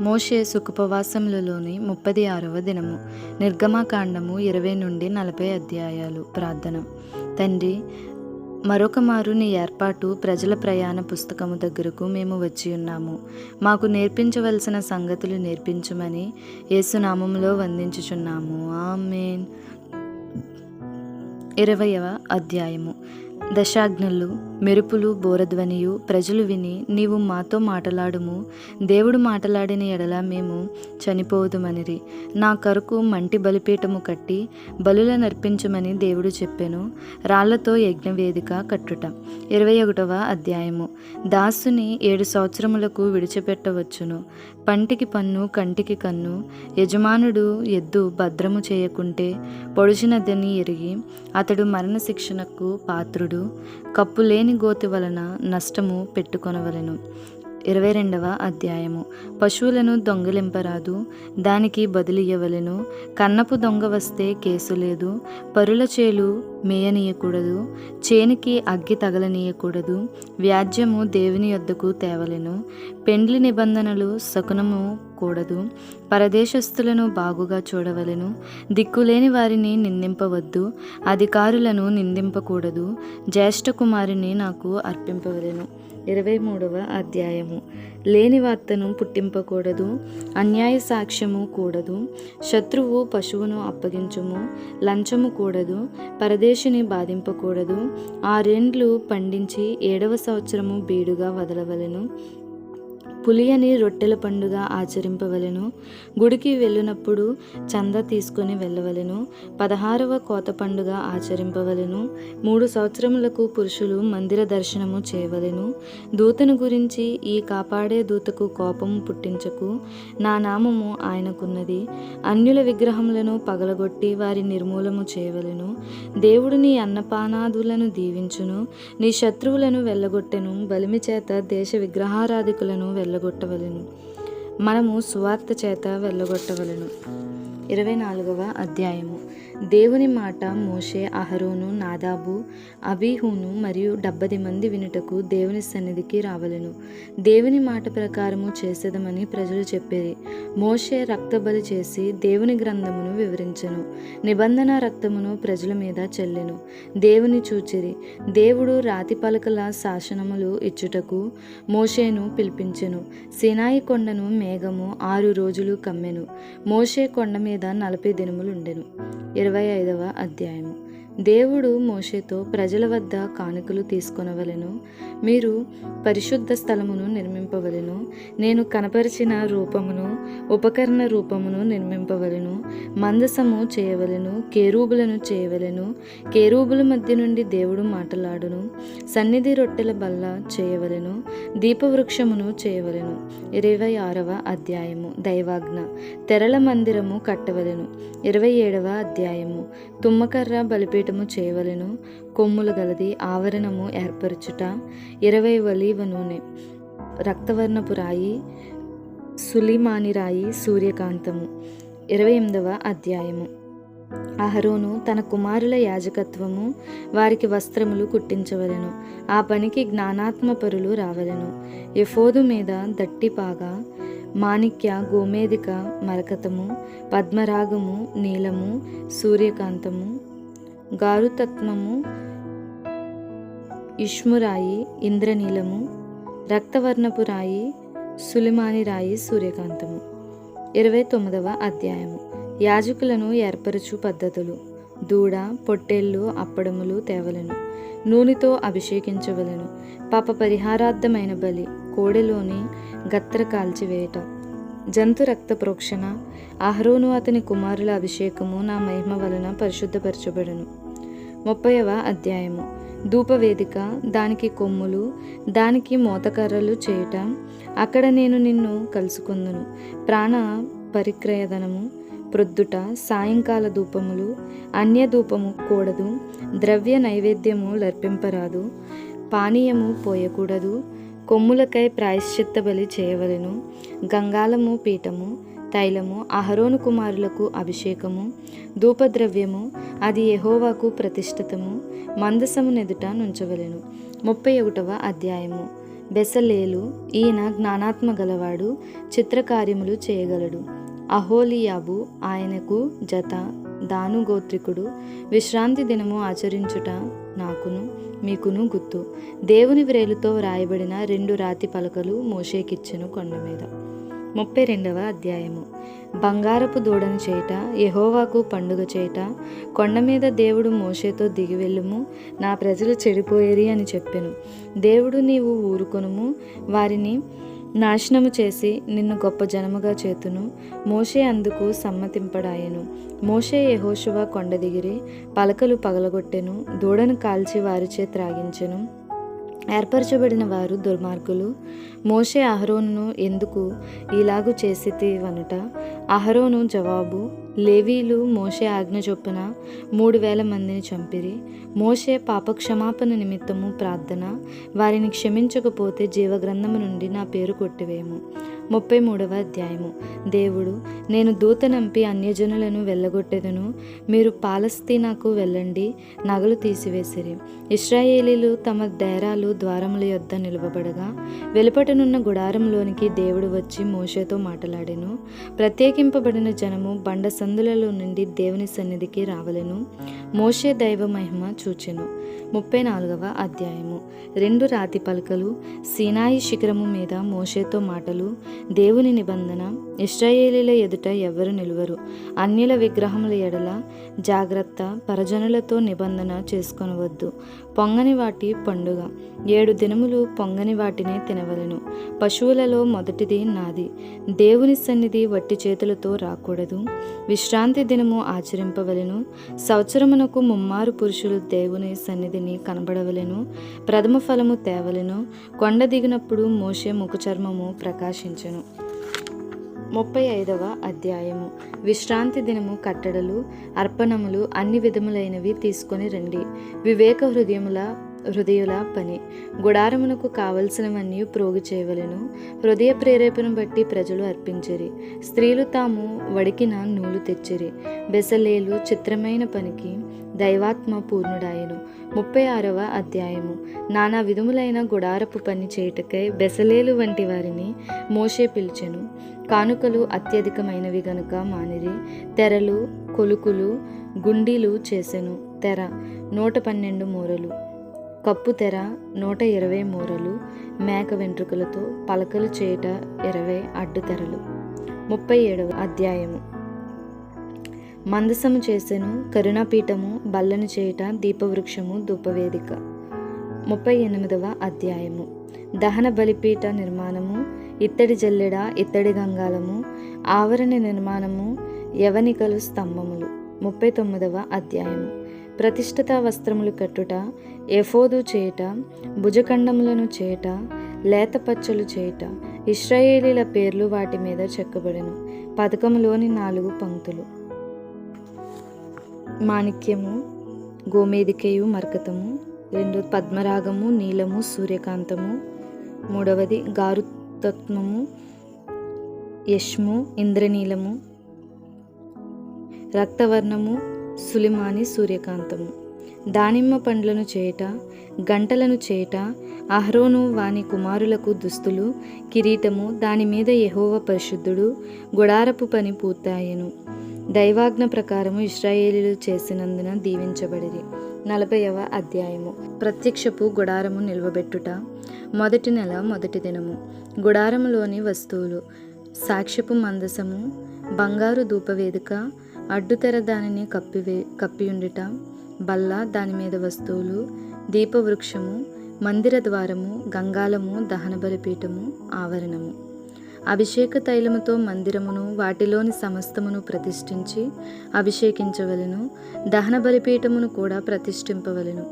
మోషే సుఖపవాసములలోని ముప్పది ఆరవ దినము. నిర్గమాకాండము ఇరవై నుండి నలభై అధ్యాయాలు. ప్రార్థన. తండ్రి మరొక మారు నీ ఏర్పాటు ప్రజల ప్రయాణ పుస్తకము దగ్గరకు మేము వచ్చి ఉన్నాము. మాకు నేర్పించవలసిన సంగతులు నేర్పించమని యేసునామంలో వందించుచున్నాము. ఆమెన్. ఇరవయవ అధ్యాయము. దశాజ్ఞలు మెరుపులు బోరధ్వనియు ప్రజలు విని నీవు మాతో మాటలాడుము. దేవుడు మాటలాడిన ఎడల మేము చనిపోదుమనిరి. నా కరకు మంటి బలిపీఠము కట్టి బలుల నర్పించమని దేవుడు చెప్పెను. రాళ్ళతో యజ్ఞవేదిక కట్టుట. ఇరవై ఒకటవ అధ్యాయము. దాసుని ఏడు సంవత్సరములకు విడిచిపెట్టవచ్చును. పంటికి పన్ను కంటికి కన్ను యజమానుడు ఎద్దు భద్రము చేయకుంటే పొడిచినదని ఎరిగి అతడు మరణశిక్షణకు పాత్రుడు. కప్పు లేని గోతి వలన నష్టము పెట్టుకొనవలెను. ఇరవై రెండవ అధ్యాయము. పశువులను దొంగిలింపరాదు దానికి బదిలియవలెను కన్నపు దొంగ వస్తే కేసు లేదు పరుల చేలు మేయనీయకూడదు చేనికి అగ్గి తగలనీయకూడదు వ్యాజ్యము దేవుని యొద్దకు తేవలెను. పెండ్లి నిబంధనలు శకునము కూడదు పరదేశస్థులను బాగుగా చూడవలెను. దిక్కులేని వారిని నిందింపవద్దు అధికారులను నిందింపకూడదు జ్యేష్ఠ కుమారుని నాకు అర్పింపవలను. ఇరవై మూడవ అధ్యాయము. లేని వార్తను పుట్టింపకూడదు అన్యాయ సాక్ష్యము కూడదు శత్రువు పశువును అప్పగించుము లంచము కూడదు పరదేశిని బాధింపకూడదు ఆరేండ్లు పండించి ఏడవ సంవత్సరము బీడుగా వదలవలెను. పులియని రొట్టెల పండుగ ఆచరింపవలను. గుడికి వెళ్ళినప్పుడు చంద తీసుకొని వెళ్ళవలెను. పదహారవ కోత పండుగ ఆచరింపవలను. మూడు సంవత్సరములకు పురుషులు మందిర దర్శనము చేయవలెను. దూతను గురించి ఈ కాపాడే దూతకు కోపము పుట్టించకు. నా నామము ఆయనకున్నది. అన్యుల విగ్రహములను పగలగొట్టి వారి నిర్మూలము చేయవలెను. దేవుడు నీ అన్నపానాదులను దీవించును. నీ శత్రువులను వెళ్ళగొట్టెను. బలిమి చేత దేశ విగ్రహారాధికులను వెళ్ళగొట్టవలెను. మనము సువార్త చేత వెళ్ళగొట్టవలను. ఇరవై నాలుగవ అధ్యాయము. దేవుని మాట మోషే అహరోను నాదాబు అబీహును మరియు డెబ్బది మంది వినుటకు దేవుని సన్నిధికి రావలెను. దేవుని మాట ప్రకారము చేసేదమని ప్రజలు చెప్పేది మోషే రక్తబలి చేసి దేవుని గ్రంథమును వివరించెను. నిబంధన రక్తమును ప్రజల మీద చెల్లెను. దేవుని చూచిరి. దేవుడు రాతి పలకల శాసనములు ఇచ్చుటకు మోషేను పిలిపించెను. సినాయి కొండను మేఘము ఆరు రోజులు కమ్మెను. మోషే కొండ మీద నలభై దినములు ఉండెను. ఇరవై ఐదవ అధ్యాయము. దేవుడు మోషేతో ప్రజల వద్ద కానుకలు తీసుకొనవలెను. మీరు పరిశుద్ధ స్థలమును నిర్మింపవలెను. నేను కనపరిచిన రూపమును ఉపకరణ రూపమును నిర్మింపవలెను. మందసము చేయవలెను కేరూబులను చేయవలెను. కేరూబుల మధ్య నుండి దేవుడు మాటలాడును. సన్నిధి రొట్టెల బల్ల చేయవలెను. దీపవృక్షమును చేయవలెను. ఇరవై ఆరవ అధ్యాయము. దైవాజ్ఞ. తెరల మందిరము కట్టవలెను. ఇరవై ఏడవ అధ్యాయము. తుమ్మకర్ర బలిపే బలిపీఠము చేయవలెను కొమ్ములు గలది ఆవరణము ఏర్పరచుట. ఇరవై వలీవ నూనె. రక్తవర్ణపు రాయి సులిమాని రాయి సూర్యకాంతము. ఇరవై ఎనిమిదవ అధ్యాయము. అహరోను తన కుమారుల యాజకత్వము వారికి వస్త్రములు కుట్టించవలెను. ఆ పనికి జ్ఞానాత్మపరులు రావలెను. ఎఫోదు మీద దట్టిపాగా మాణిక్య గోమేదిక మరకతము పద్మరాగము నీలము సూర్యకాంతము గారుతత్వము ఇష్మురాయి ఇంద్రనీలము రక్తవర్ణపు రాయి సులిమాని రాయి సూర్యకాంతము. ఇరవై తొమ్మిదవ అధ్యాయము. యాజకులను ఏర్పరచు పద్ధతులు. దూడ పొట్టేళ్ళు అప్పడములు తేవలను. నూనెతో అభిషేకించవలను. పాప పరిహారార్థమైన బలి కోడెలోని గత్తర కాల్చివేయటం. జంతు రక్త ప్రోక్షణ అహరోను అతని కుమారుల అభిషేకము నా మహిమ వలన పరిశుద్ధపరచబడును. ముప్పైవ అధ్యాయము. ధూపవేదిక దానికి కొమ్ములు దానికి మోతకర్రలు చేయుట అక్కడ నేను నిన్ను కలుసుకుందును. ప్రాణ పరిక్రయధనము ప్రొద్దుట సాయంకాల ధూపములు అన్య ధూపము కూడదు ద్రవ్య నైవేద్యము లర్పింపరాదు పానీయము పోయకూడదు కొమ్ములకై ప్రాయశ్చిత్త బలి చేయవలెను. గంగాలము పీఠము తైలము అహరోను కుమారులకు అభిషేకము ధూపద్రవ్యము అది యహోవాకు ప్రతిష్ఠితము మందసము నెదుట నుంచవలెను. ముప్పై ఒకటవ అధ్యాయము. బెసలేలు ఈయన జ్ఞానాత్మ గలవాడు చిత్రకార్యములు చేయగలడు. అహోలియాబు ఆయనకు జత దానుగోత్రికుడు విశ్రాంతి దినము ఆచరించుట నాకును. మీకును గుర్తు దేవుని వ్రేలుతో వ్రాయబడిన రెండు రాతి పలకలు మోషేకిచ్చెను కొండ మీద. ముప్పై రెండవ అధ్యాయము. బంగారపు దూడను చేట యహోవాకు పండుగ చేట కొండ మీద దేవుడు మోషేతో దిగి వెళ్ళుము నా ప్రజలు చెడిపోయేరి అని చెప్పెను. దేవుడు నీవు ఊరుకొనుము వారిని నాశనము చేసి నిన్ను గొప్ప జనముగా చేతును. మోషే అందుకు సమ్మతింపడాయను. మోషే యహోశువ కొండ దిగిరి పలకలు పగలగొట్టెను. దూడను కాల్చి వారిచే త్రాగించెను. ఏర్పరచబడిన వారు దుర్మార్గులు. మోషే అహరోను ఎందుకు ఇలాగు చేసితి వనుట అహరోను జవాబు లేవీలు మోషే ఆజ్ఞ చొప్పున మూడు వేల మందిని చంపిరి. మోషే పాపక్షమాపణ నిమిత్తము ప్రార్థన వారిని క్షమించకపోతే జీవగ్రంథము నుండి నా పేరు కొట్టివేయము ముప్పై మూడవ అధ్యాయము. దేవుడు నేను దూతనంపి అన్యజనులను వెళ్ళగొట్టెదను. మీరు పాలస్తీనాకు వెళ్ళండి నగలు తీసివేసిరి. ఇస్రాయేలీలు తమ డేరాలు ద్వారముల యొద్ద నిలవబడగా వెలుపటనున్న గుడారంలోనికి దేవుడు వచ్చి మోషేతో మాట్లాడెను. ప్రత్యేకింపబడిన జనము బండ సందులలో నుండి దేవుని సన్నిధికి రావలెను. మోషే దైవ మహిమ చూచెను. ముప్పై నాలుగవ అధ్యాయము. రెండు రాతి పలకలు సీనాయి శిఖరము మీద మోషేతో మాటలు దేవుని నిబంధన ఇస్రాయేలీల ఎదుట ఎవరు నిలువరు? అన్యుల విగ్రహముల ఎడల జాగ్రత్త పరజనులతో నిబంధన చేసుకొనవద్దు. పొంగని వాటి పండుగ. ఏడు దినములు పొంగని వాటినే తినవలెను. పశువులలో మొదటిది నాది. దేవుని సన్నిధి వట్టి చేతులతో రాకూడదు. విశ్రాంతి దినము ఆచరింపవలను. సంవత్సరమునకు ముమ్మారు పురుషులు దేవుని సన్నిధిని కనబడవలెను. ప్రథమ ఫలము తేవలెను. కొండ దిగినప్పుడు మోసే ముఖ చర్మము ప్రకాశించెను ముప్పై ఐదవ అధ్యాయము. విశ్రాంతి దినము కట్టడలు అర్పణములు అన్ని విధములైనవి తీసుకొని రండి. వివేక హృదయముల హృదయుల పని. గుడారమునకు కావలసినవన్నీ ప్రోగు చేయవలను. హృదయ ప్రేరేపణ బట్టి ప్రజలు అర్పించిరి. స్త్రీలు తాము వడికిన నూలు తెచ్చిరి. బెసలేలు చిత్రమైన పనికి దైవాత్మ పూర్ణుడాయను ముప్పై ఆరవ అధ్యాయము. నానా విధములైన గుడారపు పని చేయుటకై బెసలేలు వంటి వారిని మోషే పిలిచెను. కానుకలు అత్యధికమైనవి గనుక మానిరి తెరలు కొలుకులు గుండీలు చేసెను. తెర నూట పన్నెండు మూరలు. కప్పు తెర నూట ఇరవై మూరలు. మేక వెంట్రుకలతో పలకలు చేయట ఇరవై అడ్డు తెరలు. ముప్పై ఏడవ అధ్యాయము. మందసము చేసెను కరుణాపీఠము బల్లను చేయుట దీపవృక్షము ధూపవేదిక. ముప్పై ఎనిమిదవ అధ్యాయము. దహన బలిపీఠ నిర్మాణము ఇత్తడి జల్లెడ ఇత్తడి గంగాలము ఆవరణ నిర్మాణము యవనికలు స్తంభములు. ముప్పై తొమ్మిదవ అధ్యాయము. ప్రతిష్ఠిత వస్త్రములు కట్టుట ఎఫోదు చేయుట భుజఖండములను చేయుట లేత పచ్చలు చేయుట ఇస్రాయేలీల పేర్లు వాటి మీద చెక్కబడెను. పథకములోని నాలుగు పంక్తులు. మాణిక్యము గోమేదికయు మరకతము రెండు పద్మరాగము నీలము సూర్యకాంతము మూడవది గారుతత్వము యష్ము ఇంద్రనీలము రక్తవర్ణము సులిమాని సూర్యకాంతము. దానిమ్మ పండ్లను చేయట గంటలను చేయట అహ్రోను వాని కుమారులకు దుస్తులు కిరీటము దాని మీద పరిశుద్ధుడు గుడారపు పని పూర్తాయెను దైవాజ్ఞ ప్రకారము ఇస్రాయేలీలు చేసినందున దీవించబడిరి. నలభైవ అధ్యాయము. ప్రత్యక్షపు గుడారము నిల్వబెట్టుట. మొదటి నెల మొదటి దినము. గుడారములోని వస్తువులు సాక్ష్యపు మందసము బంగారు ధూపవేదిక అడ్డుతెర దానిని కప్పివే కప్పియుండుట. బల్ల దాని మీద వస్తువులు దీపవృక్షము మందిర ద్వారము గంగాలము దహన బలిపీఠము ఆవరణము. అభిషేక తైలముతో మందిరమును వాటిలోని సమస్తమును ప్రతిష్ఠించి అభిషేకించవలెను. దహన బలిపీఠమును కూడా ప్రతిష్ఠింపవలను.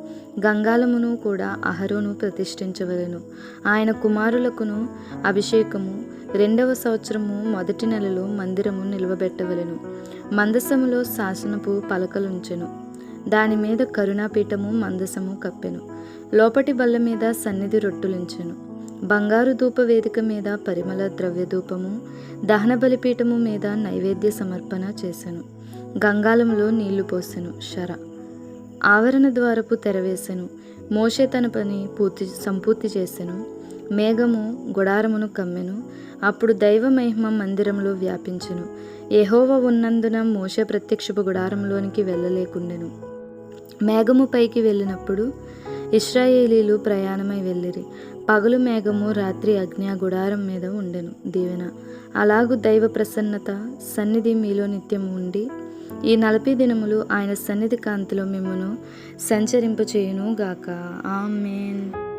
గంగాలమును కూడా అహరోను ప్రతిష్ఠించవలెను. ఆయన కుమారులకును అభిషేకము రెండవ సంవత్సరము మొదటి నెలలో మందిరము నిలవబెట్టవలెను. మందసములో శాసనపు పలకలుంచెను. దాని మీద కరుణాపీఠము మందసము కప్పెను. లోపటి బల్ల మీద సన్నిధి రొట్టులుంచెను. బంగారు ధూప వేదిక మీద పరిమళ ద్రవ్య ధూపము దహన బలిపీఠము మీద నైవేద్య సమర్పణ చేసెను. గంగాళములో నీళ్ళు పోసెను శర. ఆవరణ ద్వారపు తెరవేసెను మోషే తన పని పూర్తి సంపూర్తి చేసెను. మేఘము గుడారమును కమ్మెను. అప్పుడు దైవ మహిమ మందిరంలో వ్యాపించెను. ఎహోవ ఉన్నందున మోష ప్రత్యక్షపు గుడారంలోనికి వెళ్ళలేకుండెను. మేఘము పైకి వెళ్ళినప్పుడు ఇస్రాయేలీలు ప్రయాణమై వెళ్ళిరి. పగలు మేఘము రాత్రి అగ్ని ఆ గుడారం మీద ఉండెను దీవెన. అలాగు దైవ ప్రసన్నత సన్నిధి మీలో నిత్యము ఉండి ఈ నలభై దినములు ఆయన సన్నిధి కాంతిలో మిమ్మను సంచరింపచేయును గాక ఆమెన్.